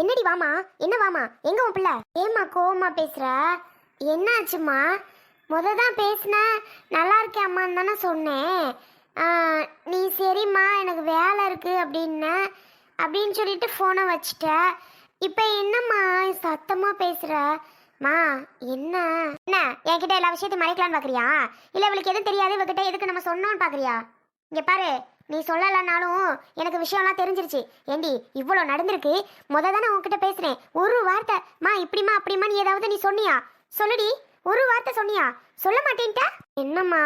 என்னடி வாமா? என்ன வாமா? எங்க உன் பிள்ளை? ஏமா கோவமா பேசுற? என்னாச்சுமா முத தான் பேசின. நல்லா இருக்கேன் அம்மான்னு தானே சொன்னேன். நீ சரிம்மா எனக்கு வேலை இருக்கு அப்படின்ன. அப்படின்னு சொல்லிட்டு ஃபோனை வச்சிட்ட. இப்போ என்னம்மா சத்தமா பேசுற? மா என்ன? என்ன என்கிட்ட எல்லா விஷயத்தையும் மறைக்கலான்னு பாக்குறியா? இல்ல இவளுக்கு எதுவும் தெரியாது இவகிட்ட எதுக்கு நம்ம சொன்னோம்னு பாக்குறியா? இங்க பாரு. நீ சொல்லலைனாலும் எனக்கு விஷயம்லாம் தெரிஞ்சிருச்சு. ஏண்டி இவ்வளோ நடந்திருக்கு. முத தானே உன்கிட்ட பேசுறேன் ஒரு வார்த்தை மா இப்படிமா அப்படிமா நீ ஏதாவது நீ சொன்னியா? சொல்லுடி ஒரு வார்த்தை சொன்னியா? சொல்ல மாட்டேன்ட்ட? என்னம்மா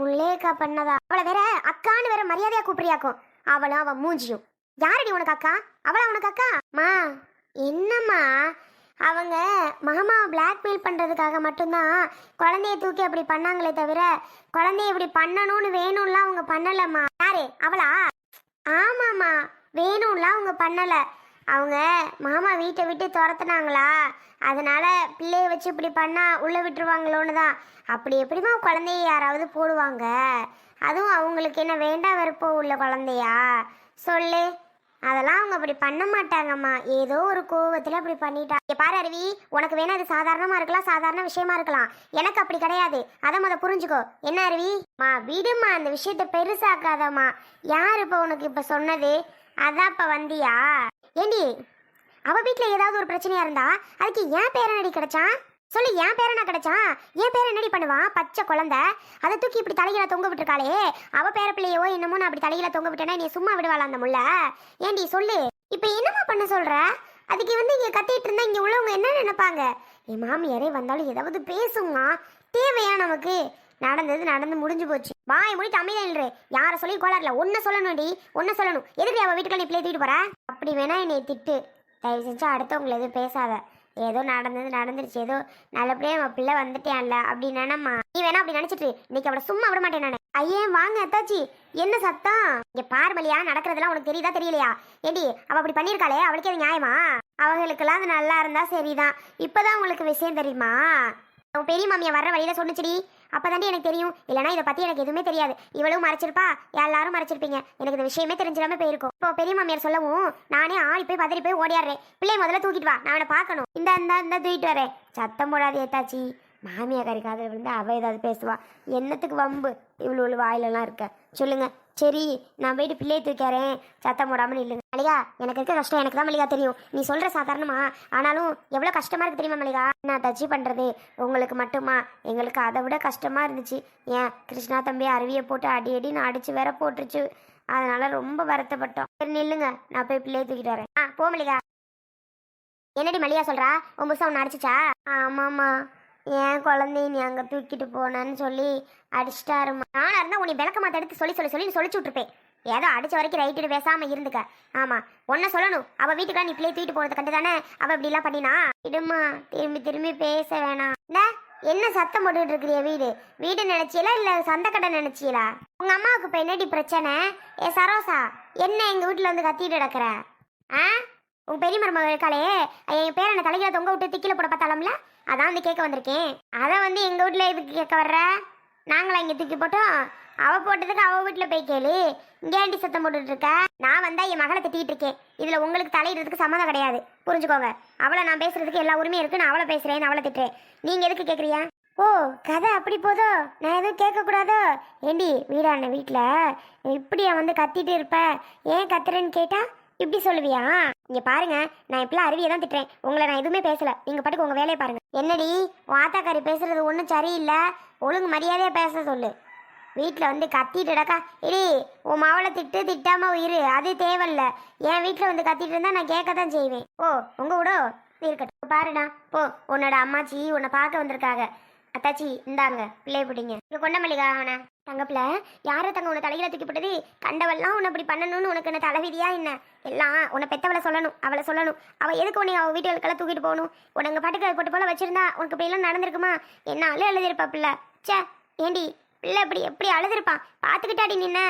முல்லேக்கா பண்ணதா? அவளை வேற அக்கான்னு வேற மரியாதையா கூப்பிடுறியாக்கும். அவளும் அவன் மூஞ்சியும். யாரடி உனக்கு அக்கா? அவளா உனக்கு அக்கா? மா என்னம்மா? அவங்க மகமாவை பிளாக்மெயில் பண்ணுறதுக்காக மட்டும்தான் குழந்தைய தூக்கி அப்படி பண்ணாங்களே தவிர குழந்தைய இப்படி பண்ணணும்னு வேணும்லாம் அவங்க பண்ணலம்மா. யாரு? அவளா? ஆமாம்மா. வேணும்லாம் அவங்க பண்ணலை. அவங்க மாமா வீட்டை விட்டு துரத்துனாங்களா? அதனால பிள்ளைய வச்சு இப்படி பண்ணால் உள்ளே விட்டுருவாங்களோன்னு தான். அப்படி எப்படிமா குழந்தைய யாராவது போடுவாங்க? அதுவும் அவங்களுக்கு என்ன வேண்டாம் வெறுப்போ உள்ள குழந்தையா? சொல்லு. அதெல்லாம் அவங்க அப்படி பண்ண மாட்டாங்கம்மா. ஏதோ ஒரு கோவத்துல அப்படி பண்ணிட்டாங்க பாரு அருவி உனக்கு வேணா அது சாதாரணமா இருக்கலாம் சாதாரண விஷயமா இருக்கலாம். எனக்கு அப்படி கிடையாது. அதை முத புரிஞ்சுக்கோ. என்ன அருவி? மா விடுமா அந்த விஷயத்த பெருசாக்காதம்மா. யார் இப்போ உனக்கு இப்ப சொன்னது? அதான் இப்போ வந்தியா? ஏண்டி அவ வீட்டில் ஏதாவது ஒரு பிரச்சனையா இருந்தா அதுக்கு ஏன் பேரனடி கிடைச்சான்? சொல்லு ஏன் பேரனா கிடைச்சான் என் பேர் என்னடி பண்ணுவான் பச்சை குழந்தை. அதை தூக்கி இப்படி தலையில தொங்க விட்டுருக்காளே அவ பேர பிள்ளையோ என்னமோ நான் அப்படி தலையில தொங்க விட்டேன்னா நீ சும்மா விடுவாளா அந்த முள்ள? ஏண்டி சொல்லு. இப்போ என்னம்மா பண்ண சொல்ற? அதுக்கு வந்து இங்க கத்திட்டு இருந்தா இங்க உள்ளவங்க என்ன நினைப்பாங்க? என் மாமியாரே வந்தாலும் ஏதாவது பேசுமா தேவையா நமக்கு? நடந்தது நடந்து முடிஞ்சு போச்சு. வாய் முடிட்டு அமைதியா நில்று யார சொல்லி கோளாறுல? ஒன்ன சொல்லணும்டி. ஒன்ன சொல்லணும். எதுக்கு அவ வீட்டுக்குள்ள நீ பிள்ளை தூக்கிட்டு போற? அப்படி வேணா என்னை திட்டு. தயவு செஞ்சு அடுத்தவங்களை எதுவும் பேசாத. ஏதோ நடந்தது நடந்துருச்சு. ஏதோ நல்லபடியா நம்ம பிள்ளை வந்துட்டேன்ல அப்படின்னா நீ வேணா அப்படி நினைச்சிட்டு இன்னைக்கு அவளை சும்மா விட மாட்டேன் நான். ஐயே வாங்க அத்தாச்சி. என்ன சத்தம்? இங்க பார்மலியா நடக்கிறதெல்லாம் உனக்கு தெரியுதா தெரியலையா? ஏடி அவ அப்படி பண்ணிருக்காளே அவளுக்கு அது நியாயமா? அவங்களுக்கெல்லாம் அது நல்லா இருந்தா சரிதான். இப்பதான் உங்களுக்கு விஷயம் தெரியுமா? உன் பெரிய மாமியா வர்ற வழியில சொன்னுச்சுடி. அப்பதாண்டி எனக்கு தெரியும். இல்லனா இதை பத்தி எனக்கு எதுவுமே தெரியாது. இவளும் மறைச்சிருப்பா. எல்லாரும் மறைச்சிருப்பீங்க. எனக்கு இந்த விஷயமே தெரிஞ்சிடாம போயிருக்கும். இப்போ பெரிய மாமியார் சொல்லவும் நானே ஆடி போய் பதறி போய் ஓடியாடுறேன். பிள்ளை முதல்ல தூக்கிட்டு வா. நான் அவனை பார்க்கணும். இந்த இந்த இந்த தூக்கிட்டு வரேன். சத்தம் போடாது ஏத்தாச்சி. மாமியாக்காரி காதில் விழுந்து அவள் ஏதாவது பேசுவாள் என்னத்துக்கு வம்பு? இவ்வளோ இவ்வளோ வாயிலெல்லாம் இருக்க. சொல்லுங்க. சரி நான் போயிட்டு பிள்ளையை தூக்கிறேன் சத்தம் போடாமல் இல்லைங்க மல்லிகா எனக்கு இருக்க கஷ்டம் எனக்கு தான் மளிகா தெரியும். நீ சொல்கிற சாதாரணமா? ஆனாலும் எவ்வளோ கஷ்டமாக இருக்குது தெரியுமா மளிகா நான் டச்சு பண்ணுறது உங்களுக்கு மட்டுமா? எங்களுக்கு அதை விட கஷ்டமாக இருந்துச்சு. ஏன்? கிருஷ்ணா தம்பி அருவியை போட்டு அடி அடின்னு அடிச்சு வேற போட்டுருச்சு. அதனால் ரொம்ப வருத்தப்பட்டோம். சரி நில்லுங்க. நான் போய் பிள்ளையை தூக்கிட்டு வரேன். ஆ போ மளிகா என்னடி மளிகா சொல்கிறா உன் புதுசாக ஒன்று அடிச்சிச்சா? ஆமாம்மா. ஏன் குழந்தைய நீ அங்கே தூக்கிட்டு போனேன்னு சொல்லி அடிச்சிட்டாருமா நானாக இருந்தால் உன்னை விளக்கமாத்த எடுத்து சொல்லி சொல்லி சொல்லி சொல்லிச்சு விட்டுருப்பேன். ஏதோ அடிச்ச வரைக்கும் ரைட்டு பேசாமல் இருந்துக்க. ஆமாம் ஒன்றை சொல்லணும். அவள் வீட்டுக்கெல்லாம் நீ பிள்ளை தூக்கிட்டு போனது கண்டு தானே? அவள் இப்படிலாம் பண்ணினா? இடுமா திரும்பி திரும்பி பேச வேணாம். என்ன என்ன சத்தம் போட்டுட்டு இருக்கிறிய வீடு? வீடு நினைச்சீங்களா இல்லை சந்தக்கடை நினைச்சீலா உங்கள் அம்மாவுக்கு இப்போ என்னடி பிரச்சனை? ஏ சரோசா என்ன எங்கள் வீட்டில் வந்து கத்திட்டு கிடக்குற? ஆ? உன் பெரிய மருமகள் இருக்காளே. என் பேரனை தலைகளை தொங்க விட்டு திக்கில போட பார்த்தாலும்ல அதான் வந்து கேட்க வந்திருக்கேன். அதை வந்து எங்கள் வீட்டில் எதுக்கு கேட்க வர்ற? நாங்களா இங்கே தூக்கி போட்டோம். அவள் போட்டதுக்கு அவள் வீட்டில் போய் கேளு. இங்கே ஏன்டி சத்தம் போட்டுட்டு இருக்க? நான் வந்தால் என் மகளை திட்டிகிட்டு இருக்கேன். இதில் உங்களுக்கு தலையிடுறதுக்கு சம்மந்தம் கிடையாது. புரிஞ்சுக்கோங்க. அவளை நான் பேசுறதுக்கு எல்லா உரிமையும் இருக்கு. நான் அவளை பேசுகிறேன் அவளை திட்டுறேன். நீங்கள் எதுக்கு கேட்குறியா ஓ கதை அப்படி போதோ? நான் எதுவும் கேட்கக்கூடாதோ? ஏண்டி வீடான வீட்டில் இப்படியா வந்து கத்திட்டு இருப்ப? ஏன் கத்துறேன்னு கேட்டால் இப்படி சொல்லுவியா? இங்க பாருங்க நான் இப்பெல்லாம் அருவியை தான் திட்டுறேன். உங்களை நான் எதுவுமே பேசல. நீங்க பாட்டுக்கு உங்க வேலையை பாருங்க. என்னடி வாத்தாக்காரி பேசுறது ஒன்றும் சரியில்லை? ஒழுங்கு மரியாதையா பேச சொல்லு. வீட்டில் வந்து கத்திட்டுடக்கா இடி உன் மாவளை திட்டு திட்டாம உயிர் அது தேவையில்ல. என் வீட்டில் வந்து கத்திட்டு இருந்தா நான் கேட்க தான் செய்வேன். ஓ உங்க விடோ. இருக்கட்டும். பாருடா போ. உன்னோட அம்மாச்சி உன்னை பார்க்க வந்திருக்காங்க. அத்தாச்சி இந்தாங்க பிள்ளை பிடிங்க. இங்கே கொண்ட மல்லிகா அவனை தங்கப்பில் யாரை தங்க உன்னை தலையில தூக்கி போட்டது? கண்டவெல்லாம் உன்னை இப்படி பண்ணணும்னு உனக்கு என்ன தலைவிதியா என்ன? எல்லாம் உன்னை பெத்தவளை சொல்லணும் அவளை சொல்லணும். அவள் எதுக்கு உன்னை அவள் வீட்டுகளுக்கெல்லாம் தூக்கிட்டு போகணும்? உனக்கு பாட்டுக்கு போட்டு போல வச்சிருந்தா உனக்கு இப்படி எல்லாம் நடந்திருக்குமா? என்ன அழு எழுதிருப்பா பிள்ளை. ச்சே ஏண்டி பிள்ளை இப்படி எப்படி அழுதுருப்பான் பார்த்துக்கிட்டாடி நின்ன.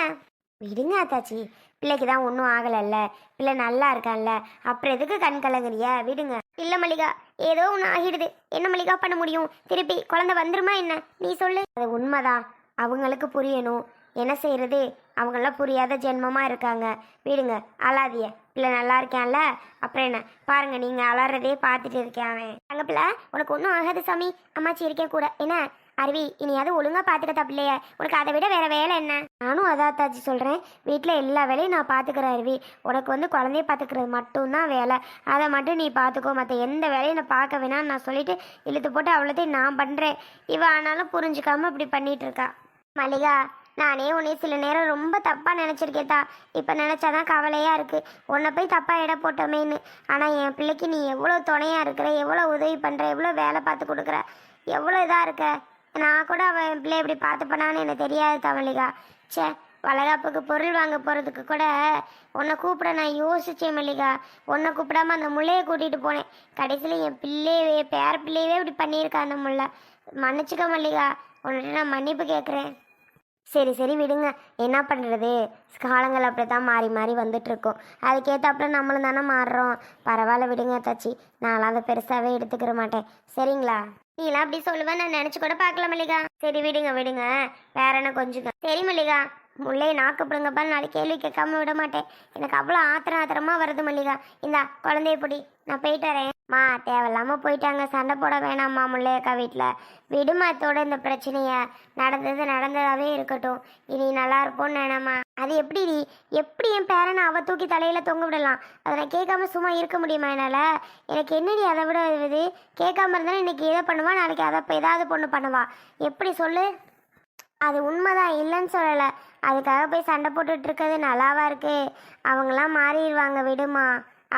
விடுங்க அத்தாச்சி பிள்ளைக்கு தான் ஒன்றும் ஆகலைல்ல. பிள்ளை நல்லா இருக்கான்ல. அப்புறம் எதுக்கு கண் கலங்குறிய? விடுங்க. இல்லை மல்லிகா ஏதோ ஒன்று ஆகிடுது. என்ன மல்லிகா பண்ண முடியும்? திருப்பி குழந்தை வந்துருமா என்ன? நீ சொல்லு. அது உண்மைதான். அவங்களுக்கு புரியணும். என்ன செய்கிறது அவங்களாம் புரியாத ஜென்மமாக இருக்காங்க. விடுங்க அழாதிய பிள்ளை நல்லா இருக்கான்ல? அப்புறம் என்ன? பாருங்க நீங்கள் அலறதே பார்த்துட்டு இருக்கேன் அவன். அங்கே பிள்ளை உனக்கு ஒன்றும் ஆகாது சாமி. அம்மாச்சி இருக்கே கூட. என்ன? அருவி இனியாவது ஒழுங்கா பார்த்துக்கதா பிள்ளைய. உனக்கு அதை விட வேறு வேலை என்ன? நானும் அதான் தாச்சி சொல்கிறேன் வீட்டில் எல்லா வேலையும் நான் பார்த்துக்கிறேன் அருவி. உனக்கு வந்து குழந்தைய பார்த்துக்கிறது மட்டும்தான் வேலை. அதை மட்டும் நீ பார்த்துக்கோ. மற்ற எந்த வேலையும் நான் பார்க்க வேணாம்னு நான் சொல்லிவிட்டு இழுத்து போட்டு அவ்வளோத்தையும் நான் பண்ணுறேன் இவ ஆனாலும் புரிஞ்சுக்காம இப்படி பண்ணிட்டு இருக்கா. மல்லிகா நானே உன்னை சில நேரம் ரொம்ப தப்பாக நினச்சிருக்கேத்தா இப்போ நினச்சாதான் கவலையாக இருக்குது உன்னை போய் தப்பாக இட போட்டோமேன்னு. ஆனால் என் பிள்ளைக்கு நீ எவ்வளோ துணையாக இருக்கிற எவ்வளோ உதவி பண்ணுற எவ்வளோ வேலை பார்த்து கொடுக்குற எவ்வளோ இதாக இருக்க. நான் கூட அவன் என் பிள்ளை இப்படி பார்த்துப்பனான்னு எனக்கு தெரியாது தமிழிகா ச்சே வளகாப்புக்கு பொருள் வாங்க போகிறதுக்கு கூட உன்னை கூப்பிட நான் யோசித்தேன் மல்லிகா. உன்னை கூப்பிடாம அந்த முள்ளையை கூட்டிகிட்டு போனேன். கடைசியில் என் பிள்ளையவே பேர பிள்ளையவே இப்படி பண்ணியிருக்கா அந்த முல்லை. மன்னிச்சுக்க மல்லிகா. உன்னிட்ட நான் மன்னிப்பு கேட்குறேன் சரி சரி விடுங்க. என்ன பண்ணுறது காலங்கள் அப்படி தான் மாறி மாறி வந்துட்டுருக்கோம். அதுக்கேற்றாப்புல நம்மளும் தானே மாறுறோம். பரவாயில்ல விடுங்க தச்சி நான்லாம் அதை பெருசாகவே எடுத்துக்கிற மாட்டேன். சரிங்களா? நீலாம் அப்படி சொல்லுவேன் நான் நினச்சி கூட பார்க்கல மல்லிகா. சரி விடுங்க விடுங்க. வேற என்ன கொஞ்சம்? சரி மல்லிகா. முள்ளே நாக்கு பிடுங்கப்பா நாளைக்கு கேள்வி கேட்காம விட மாட்டேன். எனக்கு அவ்வளோ ஆத்திரம் ஆத்திரமா வருது மல்லிகா. இந்தா குழந்தைய பிடி. நான் போயிட்டு வரேன். மா தேவையில்லாமல் போயிட்டாங்க. சண்டை போட வேணாம்மா முல்லையக்கா வீட்டில் விடுமாத்தோட இந்த பிரச்சனைய. நடந்தது நடந்ததாவே இருக்கட்டும். இனி நல்லா இருப்போம்னு நினைமா. அது எப்படி நீ எப்படி என் பேரனை அவ தூக்கி தலையில் தொங்க விடலாம்? அதை நான் கேட்காம சும்மா இருக்க முடியுமா என்னால்? எனக்கு என்னடி அதை விட இது? கேட்காம இருந்தாலும் இன்னைக்கு இதை பண்ணுவா நாளைக்கு அதை இப்போ ஏதாவது பொண்ணு பண்ணுவா. எப்படி சொல்லு? அது உண்மைதான் இல்லைன்னு சொல்லலை. அதுக்காக போய் சண்டை போட்டுட்ருக்கிறது நல்லாவா இருக்கு. அவங்களாம் மாறிடுவாங்க விடுமா.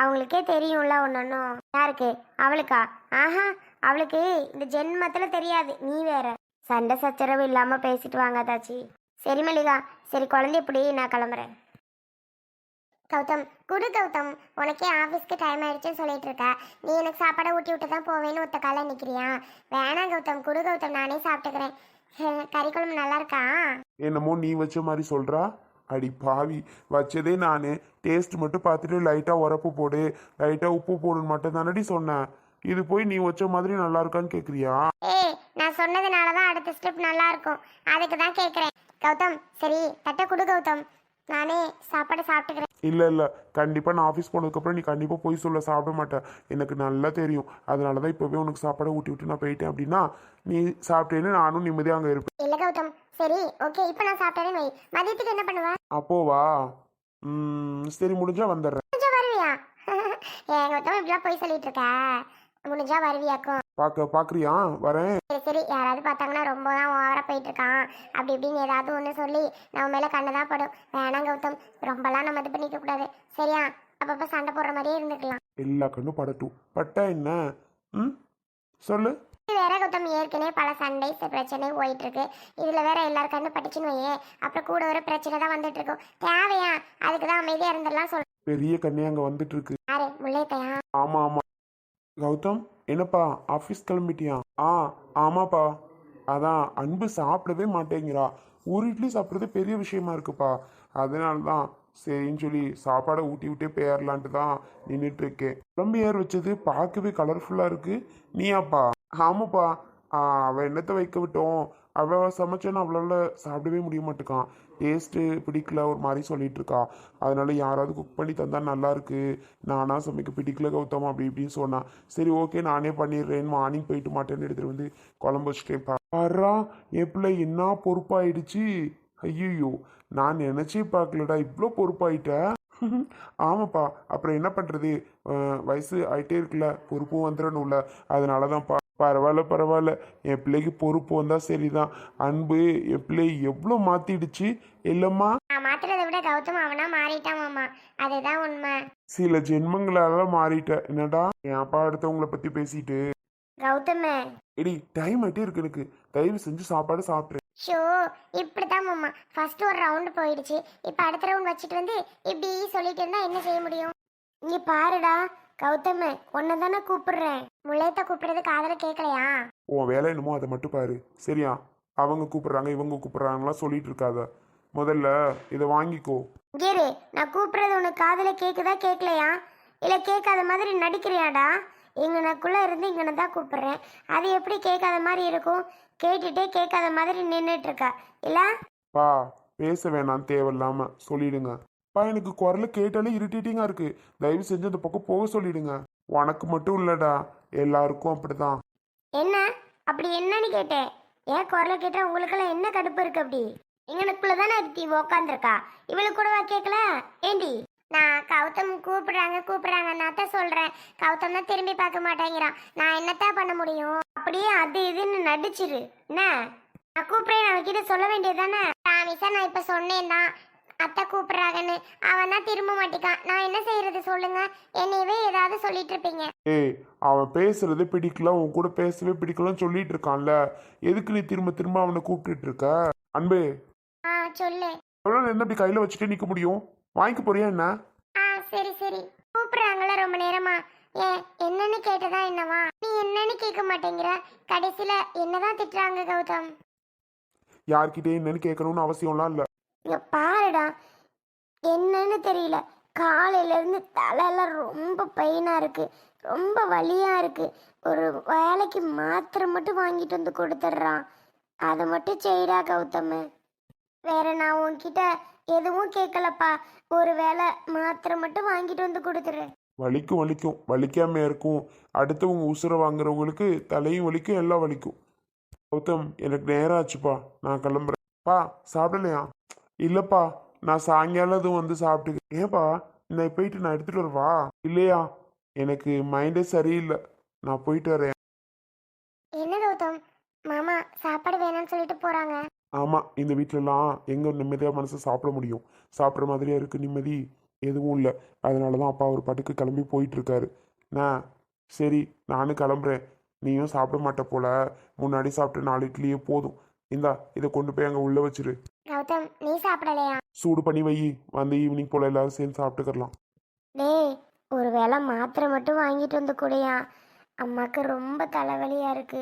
அவங்களுக்கே தெரியும்ல ஒன்னொன்னும் யாருக்கு? அவளுக்கா? ஆஹா அவளுக்கு இந்த ஜென்மத்தில் தெரியாது. நீ வேற. சண்டை சச்சரவு இல்லாமல் பேசிட்டு வாங்க தாச்சி. சரி மல்லிகா. சரி குழந்தை இப்படி நான் கிளம்புறேன். கௌதம் குடு கௌதம். உனக்கே ஆஃபீஸ்க்கு டைம் ஆயிடுச்சுன்னு சொல்லிட்டு இருக்க. நீ எனக்கு சாப்பாடை ஊட்டி விட்டு தான் போவேன்னு ஒத்த கால நிற்கிறியா வேணாம் கௌதம். குடு கௌதம் நானே சாப்பிட்டுக்கிறேன். கறி குழம்பு நல்லா இருக்கா? என்னமோ நீ வச்ச மாதிரி சொல்றா. அடி பாவி. வச்சதே நான். டேஸ்ட் மட்டும் பார்த்துட்டு லைட்டாக உரப்பு போடு. லைட்டாக உப்பு போடுன்னு மட்டும் தானடி சொன்னேன் இது போய் நீ வச்ச மாதிரி நல்லா இருக்கான்னு கேட்குறியா ஏய் நான் சொன்னதுனால தான் அடுத்த ஸ்டெப் நல்லா இருக்கும். அதுக்கு தான் கேட்குறேன் கௌதம் சரி தட்டை கொடு கௌதம். நானே சாப்பாடு சாப்பிட்டுக்கிறேன். இல்லை இல்லை. கண்டிப்பாக நான் ஆஃபீஸ் போனதுக்கப்புறம் நீ கண்டிப்பாக போய் சொல்ல. சாப்பிட மாட்டேன். எனக்கு நல்லா தெரியும். அதனால தான் இப்போவே உனக்கு சாப்பாடை ஊட்டி விட்டு நான் போயிட்டேன் அப்படின்னா நீ சாப்பிட்டேன்னு நானும் நிம்மதியாக அங்கே இருப்பேன். இல்லை கௌதம். சரி ஓகே. இப்போ நான் சாப்பிட்டேன்னு வை. மதியத்துக்கு என்ன பண்ணுவேன் அப்போவா சரி முடிஞ்சா வந்துடுறேன். முடிஞ்சா வருவியா? ஏன் கௌதம் இப்படிலாம் போய் சொல்லிட்டு இருக்க. முடிஞ்சா வருவியாக்கும். பார்க்க பார்க்குறியா வரேன். சரி சரி. யாராவது பார்த்தாங்கன்னா ரொம்ப தான் ஓவரா போயிட்டு இருக்கான் அப்படி இப்படின்னு ஏதாவது ஒன்று சொல்லி நம்ம மேலே கண்ணு தான் படும். வேணாம் கௌதம். ரொம்பலாம் நம்ம இது பண்ணிக்க கூடாது. சரியா? அப்பப்போ சண்டை போடுற மாதிரியே இருந்துக்கலாம். எல்லா கண்ணும் படட்டும். பட்டா என்ன? ம்? சொல்லு. இது வேற கௌதம். ஏற்கனவே பல சண்டை பிரச்சனை போயிட்டு இருக்கு இதுல வேற எல்லாரும் கண்ணு பட்டுச்சுன்னு வையே. அப்புறம் கூட ஒரு பிரச்சனை தான் வந்துட்டு இருக்கும் தேவையா? அதுக்கு தான் அமைதியா இருந்துடலாம் சொல்றேன் பெரிய கண்ணே அங்கே வந்துட்டு இருக்கு யாரு? முல்லைத்தையா? ஆமா ஆமா. கௌதம்? என்னப்பா ஆஃபீஸ் கிளம்பிட்டியா? ஆ ஆமாப்பா. அதான் அன்பு சாப்பிடவே மாட்டேங்கிறா. ஒரு இட்லி சாப்பிட்றது பெரிய விஷயமா இருக்குப்பா. அதனால தான் சரின்னு சொல்லி சாப்பாடை ஊட்டி விட்டே போயிடலான்ட்டு தான் நின்றுட்டு இருக்கேன் குழம்பு ஏர் வச்சது பார்க்கவே கலர்ஃபுல்லாக இருக்குது நீயாப்பா? ஆமாப்பா. அவள் என்னத்தை வைக்க விட்டோம்? அவ சமைச்சேன்னு அவ்வளோல சாப்பிடவே முடிய மாட்டேக்கான் டேஸ்ட்டு பிடிக்கல ஒரு மாதிரி சொல்லிட்டு இருக்கா அதனால யாராவது குக் பண்ணி தந்தால் நல்லா இருக்கு நானா சமைக்க பிடிக்கல கௌதம் அப்படி இப்படின்னு சொன்னான் சரி ஓகே நானே பண்ணிடுறேன் மார்னிங் போயிட்டு மாட்டேன்னு எடுத்துகிட்டு வந்து குழம்பு வச்சுட்டேன். பாரா என் பிள்ளை என்ன பொறுப்பாயிடுச்சு? ஐயோ நான் நினச்சே பார்க்கலடா இவ்வளோ பொறுப்பாயிட்டேன் ஆமாப்பா அப்புறம் என்ன பண்ணுறது வயசு ஆகிட்டே இருக்குல்ல பொறுப்பும் வந்துடணும்ல. அதனால தான்ப்பா பரவாயில்ல பரவாயில்ல. என் பிள்ளைக்கு பொறுப்பு வந்தா சரிதான். அன்பு என் பிள்ளை எவ்வளோ மாத்திடுச்சு இல்லம்மா? நான் மாத்துறதை விட கௌதம் அவனா மாறிட்டான் மாமா அதுதான் உண்மை. சில ஜென்மங்களால மாறிட்ட. என்னடா? என் அப்பா அடுத்தவங்கள பத்தி பேசிட்டு. கௌதமே. எடி டைம் ஆயிட்டே இருக்கு எனக்கு. தயவு செஞ்சு சாப்பாடு சாப்பிட்ரு ஷோ இப்படிதான் மாமா ஃபர்ஸ்ட் ஒரு ரவுண்டு போயிடுச்சு. இப்போ அடுத்த ரவுண்ட் வச்சுட்டு வந்து இப்படி சொல்லிட்டு இருந்தா என்ன செய்ய முடியும்? இங்க பாருடா. கௌதம் உன்னை தானே கூப்பிடுறேன். முளையத்தை கூப்பிடுறது காதல கேட்கலையா உன் வேலை என்னமோ அதை மட்டும் பாரு. சரியா? அவங்க கூப்பிடுறாங்க இவங்க கூப்பிடுறாங்கலாம் சொல்லிட்டு இருக்காத. முதல்ல இதை வாங்கிக்கோ. கேரு நான் கூப்பிடுறது உனக்கு காதல கேக்குதா கேட்கலையா இல்ல கேட்காத மாதிரி நடிக்கிறியாடா? இங்கனக்குள்ள இருந்து இங்கன தான் கூப்பிடுறேன். அது எப்படி கேட்காத மாதிரி இருக்கும்? கேட்டுட்டே கேட்காத மாதிரி நின்றுட்டு இருக்க. இல்ல? பா பேச வேணாம் தேவையில்லாம. சொல்லிடுங்க. பா எனக்கு குரல கேட்டாலே இரிட்டேட்டிங்காக இருக்கு. தயவு செஞ்சு அந்த பக்கம் போக சொல்லிடுங்க. உனக்கு மட்டும் இல்லடா. எல்லாருக்கும் அப்படிதான். என்ன? அப்படி என்னன்னு கேட்டேன். ஏன் குரலை கேட்டா உங்களுக்கெல்லாம் என்ன கடுப்பு இருக்கு அப்படி? எங்களுக்குள்ள தானே ஒருத்தி உக்காந்துருக்கா? இவளுக்கு கூடவா கேட்கல ஏண்டி? நான் கௌதம் கூப்பிடுறாங்க கூப்பிடுறாங்க. நான் தான் சொல்றேன். கௌதம் தான் திரும்பி பார்க்க மாட்டேங்கிறான். நான் என்னத்தான் பண்ண முடியும்? அப்படியே அது இதுன்னு நடிச்சிரு. என்ன? நான் கூப்பிடுறேன் அவன்கிட்ட சொல்ல வேண்டியது தானே? நான் இப்போ சொன்னேன் தான் அத்தை கூப்பிடுறாங்கன்னு. அவன் தான் திரும்ப மாட்டேக்கான். நான் என்ன செய்யறது சொல்லுங்க. என்னையவே ஏதாவது சொல்லிட்டு இருப்பீங்க. ஏய் அவன் பேசுறது பிடிக்கல. உன் கூட பேசவே பிடிக்கலன்னு சொல்லிட்டு இருக்கான்ல. எதுக்கு நீ திரும்ப திரும்ப அவனை கூப்பிட்டுட்டு இருக்க? அன்பே. ஆ சொல்லு. எவ்வளோ என்ன இப்படி கையில வச்சுட்டே நிக்க முடியும்? வாங்கிக்க போறியா என்ன? ஆ சரி சரி. கூப்பிடுறாங்களா ரொம்ப நேரமா. ஏன் என்னன்னு கேட்டதா என்னவா? நீ என்னன்னு கேட்க மாட்டேங்கிற. கடைசியில என்னதான் திட்டுறாங்க கௌதம்? யார்கிட்டயும் என்னன்னு கேட்கணும்னு அவசியம்லாம் இல்ல. இங்க பாருடா. என்னன்னு தெரியல. காலையிலேருந்து தலையெல்லாம் ரொம்ப பெயினாக இருக்குது ரொம்ப வலியாக இருக்குது ஒரு வேலைக்கு மாத்திரை மட்டும் வாங்கிட்டு வந்து கொடுத்துட்றான் அதை மட்டும் செய்டா கௌதம். வேற நான் உன்கிட்ட எதுவும் கேட்கலப்பா. ஒரு வேலை மாத்திரை மட்டும் வாங்கிட்டு வந்து கொடுத்துரு வலிக்கும் வலிக்கும். வலிக்காம இருக்கும். அடுத்தவங்க உசுரை வாங்குறவங்களுக்கு தலையும் வலிக்கும் எல்லாம் வலிக்கும். கௌதம் எனக்கு நேரம் ஆச்சுப்பா. நான் கிளம்புறேன். பா சாப்பிடலையா? இல்லப்பா நான் சாயங்காலம் அதுவும் வந்து சாப்பிட்டு ஏன்பா நான் போயிட்டு நான் எடுத்துட்டு வரவா? இல்லையா? எனக்கு மைண்டே சரியில்லை. நான் போயிட்டு வரேன். என்ன கௌதம்? மாமா சாப்பாடு வேணாம்னு சொல்லிட்டு போறாங்க. ஆமாம் இந்த வீட்டிலலாம் எங்கே நிம்மதியாக மனசு சாப்பிட முடியும். சாப்பிட்ற மாதிரியா இருக்குது நிம்மதி? எதுவும் இல்லை. அதனால தான் அப்பா ஒரு பாட்டுக்கு கிளம்பி போயிட்டு இருக்காரு நான் சரி நானும் கிளம்புறேன். நீயும் சாப்பிட மாட்ட போல. முன்னாடி சாப்பிட்டு நாலு இட்லியே போதும். இந்தா இதை கொண்டு போய் அங்கே உள்ளே வச்சிரு. கௌதம் நீ சாப்பிடலையா? சூடு பண்ணி வை. வந்து ஈவினிங் போல் எல்லாரும் சேர்ந்து சாப்பிட்டுக்கலாம் டேய் ஒரு வேளை மாத்திரை மட்டும் வாங்கிட்டு வந்து கூடயா? அம்மாக்கு ரொம்ப தலைவலியா இருக்கு.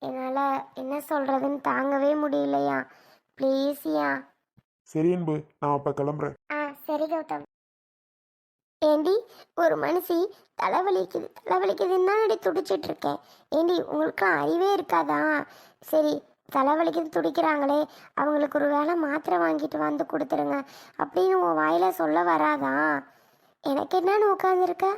என்னால் என்ன சொல்றதுன்னு தாங்கவே முடியலையா? ப்ளீஸ்யா சரி அன்பு நான் அப்போ கிளம்புறேன். ஆ சரி கௌதம். ஏண்டி ஒரு மனுஷி தலைவலிக்குது தலைவலிக்குதுன்னு தான் அடி துடிச்சிட்டு இருக்கேன் ஏண்டி உங்களுக்கு அறிவே இருக்காதா? சரி தலைவலிக்குது துடிக்கிறாங்களே அவங்களுக்கு ஒரு வேளை மாத்திரை வாங்கிட்டு வந்து கொடுத்துருங்க அப்படின்னு உன் வாயில சொல்ல வராதா? எனக்கு என்னன்னு உட்காந்துருக்க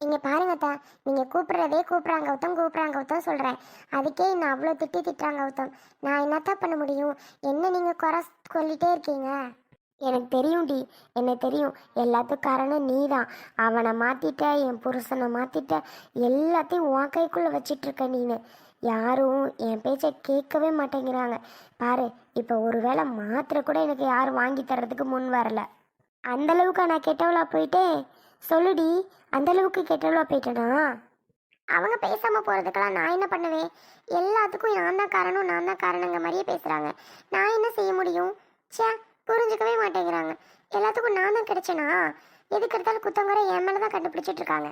இங்கே பாருங்கத்தா நீங்கள் கூப்பிட்றதே கூப்பிட்றாங்க கௌதம் கூப்பிட்றாங்க கௌதம் சொல்கிறேன் அதுக்கே என்ன அவ்வளோ திட்டி திட்டுறாங்க கௌதம் நான் என்னத்தான் பண்ண முடியும்? என்ன நீங்கள் குறை சொல்லிட்டே இருக்கீங்க? எனக்கு தெரியும் டி என்ன தெரியும். எல்லாத்துக்கும் காரணம் நீ தான் அவனை மாற்றிட்ட என் புருஷனை மாற்றிட்ட எல்லாத்தையும் உன் கைக்குள்ளே வச்சிட்டு இருக்க நீனு. யாரும் என் பேச்சை கேட்கவே மாட்டேங்கிறாங்க. பாரு இப்போ ஒருவேளை மாத்திரை கூட எனக்கு யாரும் வாங்கி தர்றதுக்கு முன் வரல. அந்த அளவுக்கு நான் கெட்டவளா போயிட்டேன்? சொல்லுடி அந்த அளவுக்கு கெட்டவளா போயிட்டேனா? அவங்க பேசாமல் போகிறதுக்கெல்லாம் நான் என்ன பண்ணுவேன்? எல்லாத்துக்கும் நான் தான் காரணம் நான் தான் காரணங்க மாதிரியே பேசுகிறாங்க நான் என்ன செய்ய முடியும்? ச்சே புரிஞ்சுக்கவே மாட்டேங்கிறாங்க. எல்லாத்துக்கும் நான் தான் கிடைச்சேனா? எதுக்கு எடுத்தாலும் குத்தங்குறை என் மேலே தான் கண்டுபிடிச்சிட்டு இருக்காங்க.